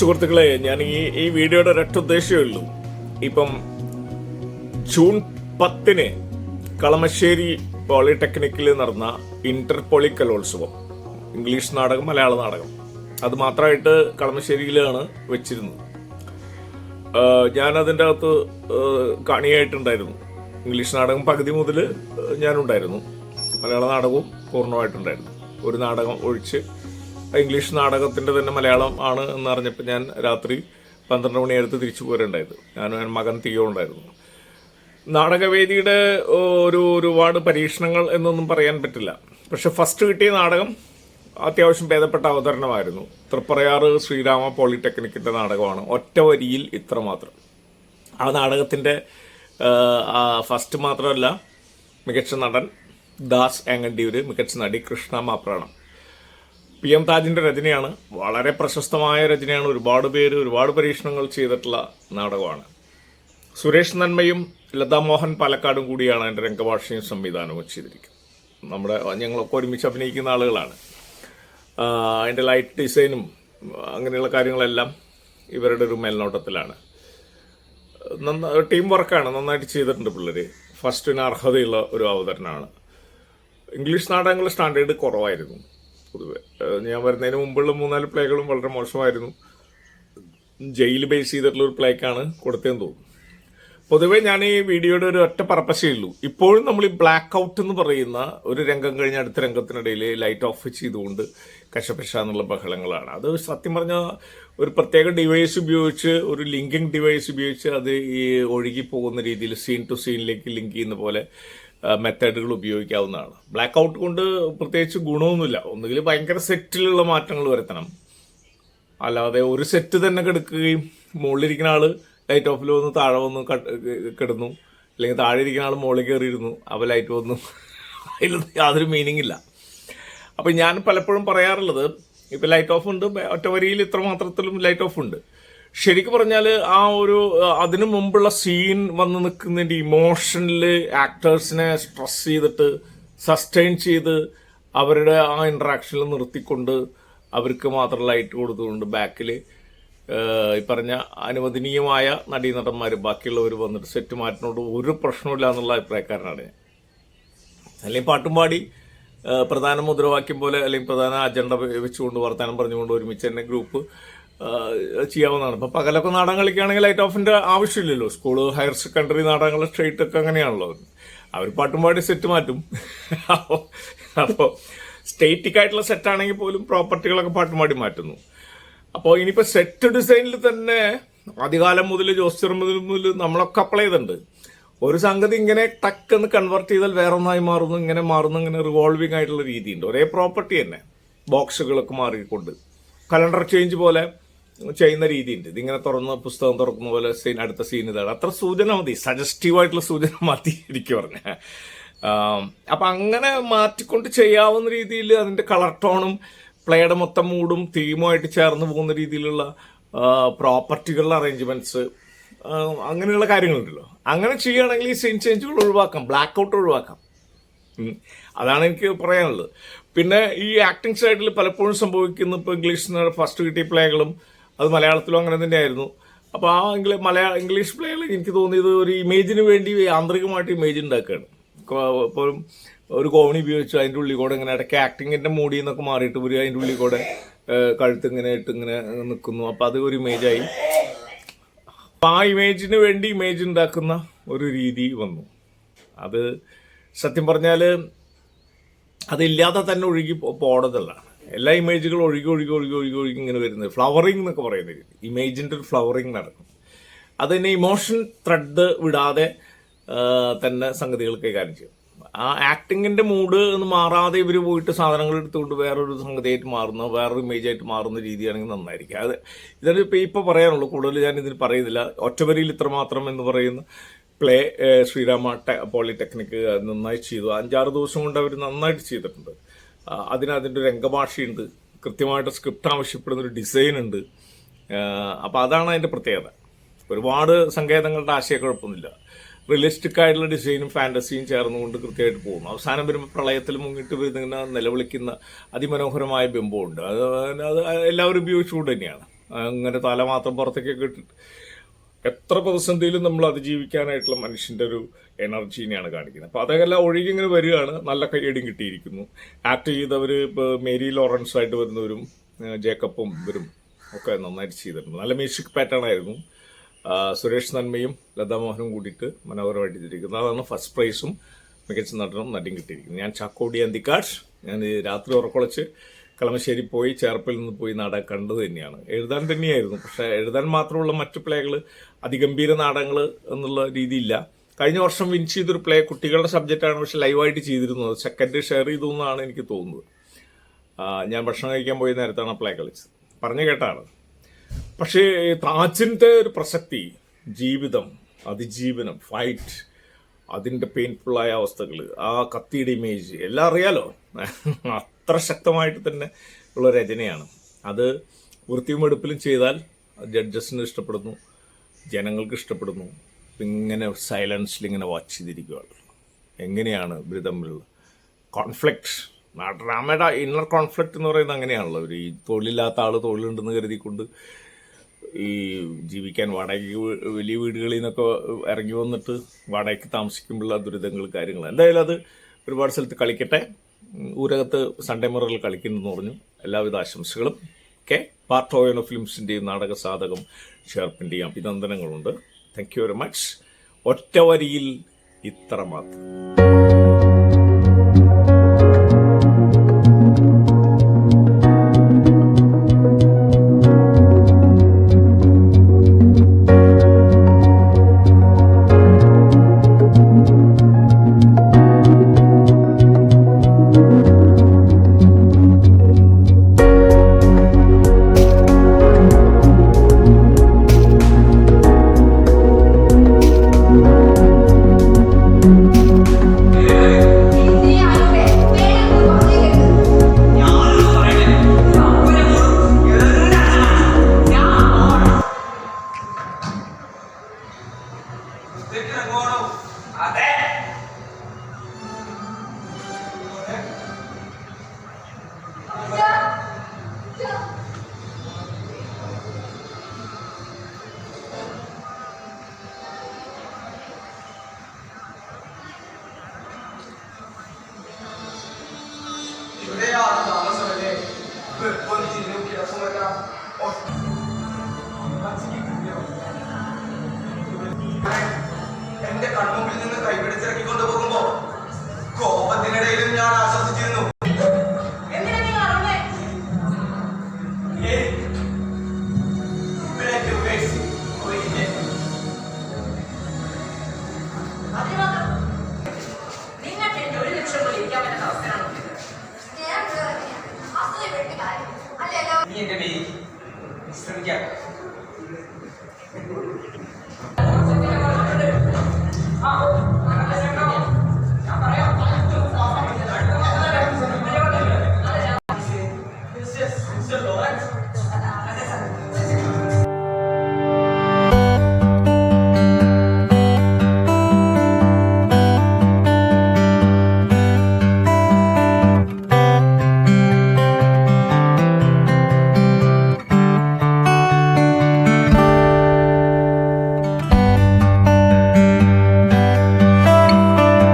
സുഹൃത്തുക്കളെ ഞാൻ ഈ ഈ വീഡിയോയുടെ ഒരൊറ്റ ഉദ്ദേശമേ ഉള്ളൂ. ഇപ്പം ജൂൺ പത്തിന് കളമശ്ശേരി പോളിടെക്നിക്കിൽ നടന്ന ഇന്റർ പോളി കലോത്സവം ഇംഗ്ലീഷ് നാടകം മലയാള നാടകം. അത് മാത്രമായിട്ട് കളമശ്ശേരിയിലാണ് വെച്ചിരുന്നത്. ഞാനതിന്റെ അകത്ത് കാണിയായിട്ടുണ്ടായിരുന്നു. ഇംഗ്ലീഷ് നാടകം പകുതി മുതൽ ഞാനുണ്ടായിരുന്നു. മലയാള നാടകവും പൂർണമായിട്ടുണ്ടായിരുന്നു. ഒരു നാടകം ഒഴിച്ച് ഇംഗ്ലീഷ് നാടകത്തിന്റെ തന്നെ മലയാളം ആണ് എന്നറിഞ്ഞപ്പോൾ ഞാൻ രാത്രി പന്ത്രണ്ട് മണിയടുത്ത് തിരിച്ചു പോരുണ്ടായത്. എന്റെ മകൻ തീയോ ഉണ്ടായിരുന്നു. നാടകവേദിയുടെ ഒരു ഒരുപാട് പരീക്ഷണങ്ങൾ എന്നൊന്നും പറയാൻ പറ്റില്ല. പക്ഷെ ഫസ്റ്റ് കിട്ടിയ നാടകം അത്യാവശ്യം ഭേദപ്പെട്ട അവതരണമായിരുന്നു. തൃപ്പറയാറ് ശ്രീരാമ പോളിടെക്നിക്കിന്റെ നാടകമാണ് ഒറ്റ വരിയിൽ ഇത്ര മാത്രം ആ നാടകത്തിന്റെ ഫസ്റ്റ് മാത്രമല്ല മികച്ച നടൻ ദാസ് ഏങ്ങണ്ടിയൂര് മികച്ച നടി കൃഷ്ണ മാപ്രാണം. പി എം താജിന്റെ രചനയാണ്. വളരെ പ്രശസ്തമായ രചനയാണ്. ഒരുപാട് പേര് ഒരുപാട് പരീക്ഷണങ്ങൾ ചെയ്തിട്ടുള്ള നാടകമാണ്. സുരേഷ് നന്മയും ലതാ മോഹൻ പാലക്കാടും കൂടിയാണ് എന്റെ രംഗഭാഷയും സംവിധാനവും ചെയ്തിരിക്കുന്നത്. നമ്മുടെ ഞങ്ങളൊക്കെ ഒരുമിച്ച് അഭിനയിക്കുന്ന ആളുകളാണ്. അതിന്റെ ലൈറ്റ് ഡിസൈനും അങ്ങനെയുള്ള കാര്യങ്ങളെല്ലാം ഇവരുടെ ഒരു മേൽനോട്ടത്തിലാണ്. നന്ന ടീം വർക്കാണ് നന്നായിട്ട് ചെയ്തിട്ടുണ്ട് പിള്ളേർ ഫസ്റ്റിന് അർഹതയുള്ള ഒരു അവതരണമാണ്. ഇംഗ്ലീഷ് നാടകങ്ങൾ സ്റ്റാൻഡേർഡ് കുറവായിരുന്നു. പൊതുവെ. ഞാൻ വരുന്നതിന് മുമ്പുള്ള മൂന്നാൽ പ്ലേകളും വളരെ മോശമായിരുന്നു. ജയിൽ ബേസ് ചെയ്തിട്ടുള്ള ഒരു പ്ലേക്കാണ് കൊടുത്തതെന്ന് തോന്നുന്നു. പൊതുവെ ഞാൻ ഈ വീഡിയോയുടെ ഒരു ഒറ്റ പർപ്പസേ ഉള്ളൂ ഇപ്പോഴും നമ്മൾ ഈ ബ്ലാക്ക് ഔട്ട് എന്ന് പറയുന്ന ഒരു രംഗം കഴിഞ്ഞ അടുത്ത രംഗത്തിനിടയിൽ ലൈറ്റ് ഓഫ് ചെയ്തുകൊണ്ട് കശപശ എന്നുള്ള ബഹളങ്ങളാണ്. അത് സത്യം പറഞ്ഞാൽ ഒരു പ്രത്യേക ഡിവൈസ് ഉപയോഗിച്ച് ഒരു ലിങ്കിങ് ഡിവൈസ് ഉപയോഗിച്ച് അത് ഈ ഒഴുകി പോകുന്ന രീതിയിൽ സീൻ ടു സീനിലേക്ക് ലിങ്ക് ചെയ്യുന്ന പോലെ മെത്തേഡുകൾ ഉപയോഗിക്കാവുന്നതാണ്. ബ്ലാക്ക് ഔട്ട് കൊണ്ട് പ്രത്യേകിച്ച് ഗുണമൊന്നുമില്ല. ഒന്നുകിൽ ഭയങ്കര സെറ്റിലുള്ള മാറ്റങ്ങൾ വരുത്തണം. അല്ലാതെ ഒരു സെറ്റ് തന്നെ കിടക്കുകയും മുകളിലിരിക്കുന്ന ആൾ ലൈറ്റ് ഓഫിൽ വന്ന് താഴെ വന്ന് കിടന്നു. അല്ലെങ്കിൽ താഴെ ഇരിക്കുന്ന ആൾ മുകളിൽ കയറിയിരുന്നു. അപ്പോൾ ലൈറ്റ് വന്നു. അതിൽ യാതൊരു മീനിങ് ഇല്ല. അപ്പം ഞാൻ പലപ്പോഴും പറയാറുള്ളത് ഇപ്പം ലൈറ്റ് ഓഫ് ഉണ്ട് ഒറ്റ വരിയിൽ ഇത്ര മാത്രത്തിലും ലൈറ്റ് ഓഫ് ഉണ്ട്. ശരിക്കും പറഞ്ഞാൽ ആ ഒരു അതിനു മുമ്പുള്ള സീൻ വന്ന് നിൽക്കുന്നതിന്റെ ഇമോഷനിൽ ആക്ടേഴ്സിനെ സ്ട്രെസ് ചെയ്തിട്ട് സസ്റ്റെയിൻ ചെയ്ത് അവരുടെ ആ ഇൻട്രാക്ഷനിൽ നിർത്തിക്കൊണ്ട് അവർക്ക് മാത്രം ലൈറ്റ് കൊടുത്തുകൊണ്ട് ബാക്കിൽ ഈ പറഞ്ഞ അനുവദനീയമായ നടീനടന്മാർ ബാക്കിയുള്ളവർ വന്നിട്ട് സെറ്റ് മാറ്റിനോട് ഒരു പ്രശ്നമില്ല എന്നുള്ള അഭിപ്രായക്കാരനാണ് ഞാൻ. അല്ലെങ്കിൽ പാട്ടും പാടി പ്രധാന മുദ്രാവാക്യം പോലെ അല്ലെങ്കിൽ പ്രധാന അജണ്ട വെച്ചുകൊണ്ട് വർത്തമാനം പറഞ്ഞുകൊണ്ട് ഒരുമിച്ച് തന്നെ ഗ്രൂപ്പ് ചെയ്യാവുന്നതാണ്. ഇപ്പൊ പകലൊക്കെ നാടകം കളിക്കുകയാണെങ്കിൽ ലൈറ്റ് ഓഫിന്റെ ആവശ്യമില്ലല്ലോ. സ്കൂൾ ഹയർ സെക്കൻഡറി നാടകങ്ങൾ സ്ട്രേറ്റ് ഒക്കെ അങ്ങനെയാണല്ലോ. അവർ പാട്ടും പാടി സെറ്റ് മാറ്റും. അപ്പോൾ സെറ്റ് ആണെങ്കിൽ പോലും പ്രോപ്പർട്ടികളൊക്കെ പാട്ടും പാടി മാറ്റുന്നു. അപ്പോൾ ഇനിയിപ്പോൾ സെറ്റ് ഡിസൈനിൽ തന്നെ ആദ്യകാലം മുതൽ ജോസ്റ്റർ മുതൽ മുതൽ നമ്മളൊക്കെ അപ്ലൈ ചെയ്തിട്ടുണ്ട്. ഒരു സംഗതി ഇങ്ങനെ ടക്കെന്ന് കൺവേർട്ട് ചെയ്താൽ വേറെ ഒന്നായി മാറുന്നു ഇങ്ങനെ മാറുന്നു ഇങ്ങനെ റിവോൾവിംഗ് ആയിട്ടുള്ള രീതിയുണ്ട്. ഒരേ പ്രോപ്പർട്ടി തന്നെ. ബോക്സുകളൊക്കെ മാറിക്കൊണ്ട്. കലണ്ടർ ചേഞ്ച് പോലെ ചെയ്യുന്ന രീതിയുണ്ട്. ഇതിങ്ങനെ തുറന്ന് പുസ്തകം തുറക്കുന്ന പോലെ സീൻ അടുത്ത സീൻ ഇതാണ്. അത്ര സൂചന മതി. സജസ്റ്റീവ് ആയിട്ടുള്ള സൂചന മതി എനിക്ക് പറഞ്ഞ. അപ്പൊ അങ്ങനെ മാറ്റിക്കൊണ്ട് ചെയ്യാവുന്ന രീതിയിൽ അതിന്റെ കളർ ടോണും പ്ലേയുടെ മൊത്തം മൂടും തീമുമായിട്ട് ചേർന്ന് പോകുന്ന രീതിയിലുള്ള പ്രോപ്പർട്ടികളുടെ അറേഞ്ച്മെന്റ്സ് അങ്ങനെയുള്ള കാര്യങ്ങളുണ്ടല്ലോ. അങ്ങനെ ചെയ്യുകയാണെങ്കിൽ ഈ സീൻ ചേഞ്ചുകൾ ഒഴിവാക്കാം. ബ്ലാക്ക് ഔട്ട് ഒഴിവാക്കാം അതാണ് എനിക്ക് പറയാനുള്ളത്. പിന്നെ ഈ ആക്ടിംഗ് സൈഡിൽ പലപ്പോഴും സംഭവിക്കുന്ന ഇപ്പോൾ ഇംഗ്ലീഷ് ഫസ്റ്റ് കിട്ടിയ പ്ലേകളും അത് മലയാളത്തിലും അങ്ങനെ തന്നെയായിരുന്നു. അപ്പോൾ ആ ഇംഗ്ലീഷ് മലയാള ഇംഗ്ലീഷ് പ്ലേയിൽ എനിക്ക് തോന്നിയത് ഒരു ഇമേജിന് വേണ്ടി യാന്ത്രികമായിട്ട് ഇമേജ് ഉണ്ടാക്കുകയാണ്. ഇപ്പോഴും ഒരു കോമണി ഉപയോഗിച്ച് അതിന്റെ ഉള്ളിൽ കൂടെ ഇങ്ങനെ ഇടയ്ക്ക് ആക്ടിങ്ങിന്റെ മൂടി എന്നൊക്കെ മാറിയിട്ട് ഒരു അതിന്റെ ഉള്ളിൽ കൂടെ കഴുത്ത് ഇങ്ങനെ ഇട്ട് ഇങ്ങനെ നിൽക്കുന്നു. അപ്പോൾ അത് ഒരു ഇമേജായി അപ്പൊ ആ ഇമേജിന് വേണ്ടി ഇമേജ് ഉണ്ടാക്കുന്ന ഒരു രീതി വന്നു. അത് സത്യം പറഞ്ഞാൽ അതില്ലാതെ തന്നെ ഒഴുകി പോണതല്ല. എല്ലാ ഇമേജുകളും ഒഴുകി ഒഴുകി ഒഴുകി ഒഴുകി ഒഴുകി ഇങ്ങനെ വരുന്നത് ഫ്ലവറിംഗ് എന്നൊക്കെ പറയുന്ന രീതി. ഇമേജിന്റെ ഒരു ഫ്ലവറിംഗ് നടക്കും. അത് തന്നെ ഇമോഷൻ ത്രെഡ് വിടാതെ തന്നെ സംഗതികൾ കൈകാര്യം ചെയ്യും. ആ ആക്ടിങ്ങിന്റെ മൂഡ് ഒന്ന് മാറാതെ ഇവർ പോയിട്ട് സാധനങ്ങൾ എടുത്തുകൊണ്ട് വേറൊരു സംഗതിയായിട്ട് മാറുന്ന വേറൊരു ഇമേജ് ആയിട്ട് മാറുന്ന രീതിയാണെങ്കിൽ നന്നായിരിക്കും. അത് ഇതാണ് ഇപ്പം ഇപ്പം പറയാനുള്ളൂ. കൂടുതൽ ഞാൻ ഇതിന് പറയുന്നില്ല. ഒറ്റവരിയിൽ ഇത്രമാത്രം എന്ന് പറയുന്ന പ്ലേ ശ്രീരാമ പോളിടെക്നിക്ക് നന്നായി ചെയ്തു. അഞ്ചാറ് ദിവസം കൊണ്ട് അവർ നന്നായിട്ട് ചെയ്തിട്ടുണ്ട്. അതിന് അതിന്റെ രംഗഭാഷയുണ്ട്. കൃത്യമായിട്ട് സ്ക്രിപ്റ്റ് ആവശ്യപ്പെടുന്ന ഒരു ഡിസൈൻ ഉണ്ട്. അപ്പോൾ അതാണ് അതിന്റെ പ്രത്യേകത. ഒരുപാട് സങ്കേതങ്ങളുടെ ആശയക്കുഴപ്പമൊന്നുമില്ല റിയലിസ്റ്റിക് ആയിട്ടുള്ള ഡിസൈനും ഫാന്റസിയും ചേർന്നുകൊണ്ട് കൃത്യമായിട്ട് പോകുന്നു. അവസാനം വരുമ്പോൾ പ്രളയത്തിൽ മുങ്ങിട്ട് വരുന്ന നിലവിളിക്കുന്ന അതിമനോഹരമായ ബിംബമുണ്ട്. അത് അത് എല്ലാവരും ഉപയോഗിച്ചുകൊണ്ട് തന്നെയാണ്. അങ്ങനെ തല മാത്രം പുറത്തേക്കൊക്കെ ഇട്ടിട്ട് എത്ര പ്രതിസന്ധിയിലും നമ്മൾ അതിജീവിക്കാനായിട്ടുള്ള മനുഷ്യന്റെ ഒരു എനർജീനെയാണ് കാണിക്കുന്നത്. അപ്പോൾ അതെല്ലാം ഒഴുകി ഇങ്ങനെ വരികയാണ്. നല്ല കയ്യടിയും കിട്ടിയിരിക്കുന്നു. ആക്ട് ചെയ്തവർ ഇപ്പോൾ മേരി ലോറൻസ് ആയിട്ട് വരുന്നവരും ജേക്കപ്പും ഇവരും ഒക്കെ നന്നായിട്ട് ചെയ്തിട്ടുണ്ട്. നല്ല മ്യൂസിക് പാറ്റേൺ ആയിരുന്നു. സുരേഷ് നന്മയും ലതാമോഹനും കൂടിയിട്ട് മനോഹരമായിട്ട് ചെയ്തിരിക്കുന്നത് അതാണ് ഫസ്റ്റ് പ്രൈസും. മികച്ച നടനും നടിയും കിട്ടിയിരിക്കുന്നത് ഞാൻ ചാക്കോടി അന്തിക്കാഷ് ഞാൻ രാത്രി ഉറക്കുളച്ച് കളമശ്ശേരി പോയി ചേർപ്പിൽ നിന്ന് പോയി നാടകം കണ്ടത് തന്നെയാണ്. എഴുതാൻ തന്നെയായിരുന്നു. പക്ഷെ എഴുതാൻ മാത്രമുള്ള മറ്റു പ്ലേകൾ അതിഗംഭീര നാടകങ്ങൾ എന്നുള്ള രീതിയില്ല. കഴിഞ്ഞ വർഷം വിൻ ചെയ്തൊരു പ്ലേ കുട്ടികളുടെ സബ്ജക്റ്റാണ് പക്ഷെ ലൈവായിട്ട് ചെയ്തിരുന്നത്. സെക്കൻഡ് ഷെയർ ചെയ്തു എന്നാണ് എനിക്ക് തോന്നുന്നത്. ഞാൻ ഭക്ഷണം കഴിക്കാൻ പോയി നേരത്താണ് പ്ലേ കളിച്ചത്. പറഞ്ഞു കേട്ടാണ്. പക്ഷേ താച്ചിന്റെ ഒരു പ്രസക്തി ജീവിതം അതിജീവനം ഫൈറ്റ് അതിന്റെ പെയിൻഫുള്ളായ അവസ്ഥകൾ ആ കത്തിയുടെ ഇമേജ് എല്ലാം അറിയാലോ? അത്ര ശക്തമായിട്ട് തന്നെ ഉള്ള രചനയാണ്. അത് വൃത്തിയും എടുപ്പിലും ചെയ്താൽ ജഡ്ജസിന് ഇഷ്ടപ്പെടുന്നു ജനങ്ങൾക്ക് ഇഷ്ടപ്പെടുന്നു. ഇങ്ങനെ സൈലൻസിൽ ഇങ്ങനെ വാച്ച് ചെയ്തിരിക്കുകയാണ് എങ്ങനെയാണ് ഇവർ തമ്മിലുള്ള കോൺഫ്ലിക്റ്റ് ഡ്രാമയുടെ ഇന്നർ കോൺഫ്ലിക്റ്റ് എന്ന് പറയുന്നത് അങ്ങനെയാണല്ലോ. ഒരു ഈ തൊഴിലില്ലാത്ത ആൾ തൊഴിലുണ്ടെന്ന് കരുതിക്കൊണ്ട് ഈ ജീവിക്കാൻ വാടകയ്ക്ക് വീ- വലിയ വീടുകളിൽ നിന്നൊക്കെ ഇറങ്ങി വന്നിട്ട് വാടകയ്ക്ക് താമസിക്കുമ്പോഴുള്ള ദുരിതങ്ങൾ കാര്യങ്ങൾ എന്തായാലും അത് ഒരുപാട് സ്ഥലത്ത് കളിക്കട്ടെ. ഊരകത്ത് സൺഡേ മുറകൾ കളിക്കുന്നെന്ന് പറഞ്ഞു. എല്ലാവിധ ആശംസകളും. കെ പാർട്ട് ഓയനോ ഫിലിംസിന്റെയും നാടക സാധകം ഷെർപ്പിന്റെയും അഭിനന്ദനങ്ങളുണ്ട്. താങ്ക് യു വെരി മച്ച് ഒറ്റവരിയിൽ ഇത്ര മാത്രം.